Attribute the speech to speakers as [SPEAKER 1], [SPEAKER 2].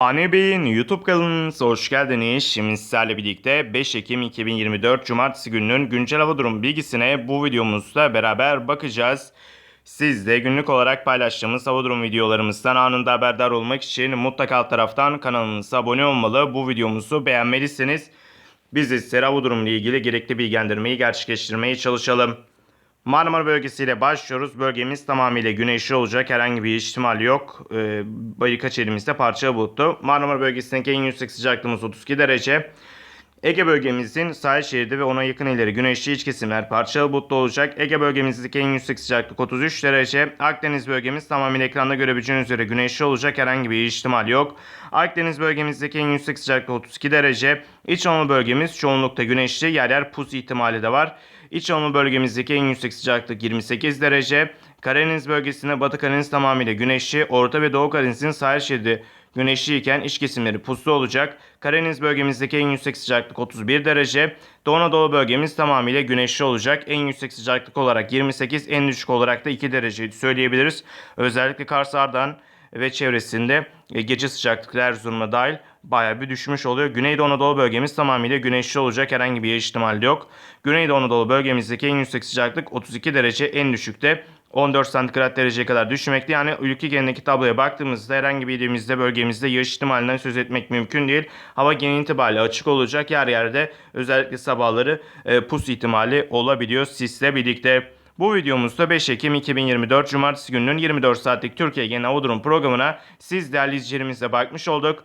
[SPEAKER 1] Ani Bey'in YouTube kanalınıza hoş geldiniz. Şimdi sizlerle birlikte 5 Ekim 2024 Cumartesi gününün güncel hava durum bilgisine bu videomuzda beraber bakacağız. Siz de günlük olarak paylaştığımız hava durum videolarımızdan anında haberdar olmak için mutlaka alt taraftan kanalımıza abone olmalı. Bu videomuzu beğenmelisiniz. Biz de sizlere hava durumu ile ilgili gerekli bilgilendirmeyi gerçekleştirmeye çalışalım. Marmara bölgesiyle başlıyoruz. Bölgemiz tamamıyla güneşli olacak. Herhangi bir ihtimal yok. Ee, birkaç elimizde parça bulutlu. Marmara bölgesindeki en yüksek sıcaklığımız 32 derece. Ege bölgemizin sahil şeridi ve ona yakın illeri güneşli iç kesimler parçalı bulutlu olacak. Ege bölgemizdeki en yüksek sıcaklık 33 derece. Akdeniz bölgemiz tamamen ekranda görebileceğiniz üzere güneşli olacak. Herhangi bir ihtimal yok. Akdeniz bölgemizdeki en yüksek sıcaklık 32 derece. İç Anadolu bölgemiz çoğunlukta güneşli. Yer yer pus ihtimali de var. İç Anadolu bölgemizdeki en yüksek sıcaklık 28 derece. Karadeniz bölgesinde Batı Karadeniz tamamıyla güneşli. Orta ve Doğu Karadeniz'in sahil şeridi güneşliyken iç kesimleri puslu olacak. Karadeniz bölgemizdeki en yüksek sıcaklık 31 derece. Doğu Anadolu bölgemiz tamamıyla güneşli olacak. En yüksek sıcaklık olarak 28, en düşük olarak da 2 derece söyleyebiliriz. Özellikle Kars Ardahan ve çevresinde e, gece sıcaklıkları Erzurum'a dahil bayağı bir düşmüş oluyor. Güneydoğu Anadolu bölgemiz tamamıyla güneşli olacak. Herhangi bir ihtimal yok. Güneydoğu Anadolu bölgemizdeki en yüksek sıcaklık 32 derece, en düşükte 14 santigrat dereceye kadar düşmekte. Yani ülke genelindeki tabloya baktığımızda herhangi bir ilimizde bölgemizde yağış ihtimalinden söz etmek mümkün değil. Hava genel itibariyle açık olacak. Yer yerde özellikle sabahları e, pus ihtimali olabiliyor sisle birlikte. Bu videomuzda 5 Ekim 2024 Cumartesi gününün 24 saatlik Türkiye Genel Hava Durum programına siz değerli izleyicilerimizle bakmış olduk.